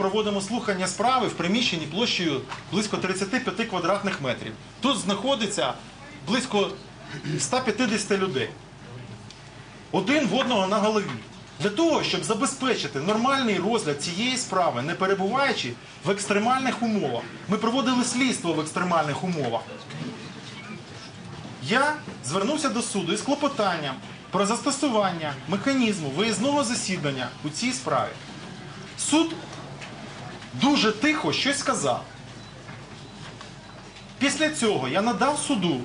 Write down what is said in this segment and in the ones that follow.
проводимо слухання справи в приміщенні площею близько 35 квадратних метрів. Тут знаходиться близько 150 людей. Один в одного на голові. Для того, щоб забезпечити нормальний розгляд цієї справи, не перебуваючи в екстремальних умовах, ми проводили слідство в екстремальних умовах. Я звернувся до суду із клопотанням про застосування механізму виїзного засідання у цій справі. Суд дуже тихо щось сказав. Після цього я надав суду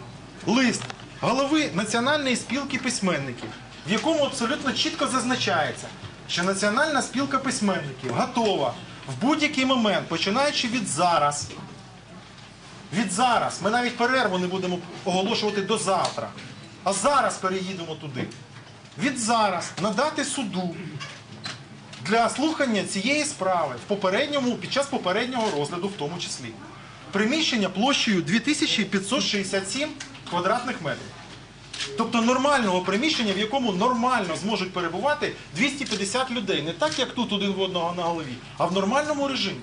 лист голови Національної спілки письменників, в якому абсолютно чітко зазначається, що Національна спілка письменників готова в будь-який момент, починаючи від зараз, від зараз, ми навіть перерву не будемо оголошувати до завтра, а зараз переїдемо туди. Від зараз надати суду для слухання цієї справи в попередньому, під час попереднього розгляду, в тому числі. Приміщення площею 2567 квадратних метрів. Тобто нормального приміщення, в якому нормально зможуть перебувати 250 людей. Не так, як тут один в одного на голові, а в нормальному режимі.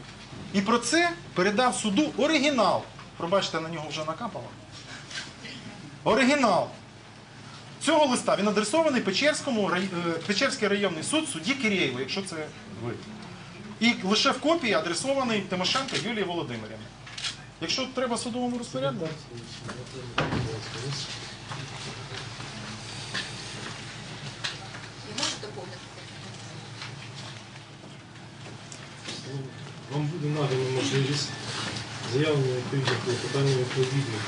І про це передав суду оригінал. Пробачте, на нього вже накапало. Оригінал цього листа він адресований Печерському, е, Печерський районний суд судді Кирєєву, якщо це ви. І лише в копії адресований Тимошенко Юлії Володимирівні. Якщо треба судовому розпорядку? Вам буде надана можливість заявлення відповідних клопотання відповідних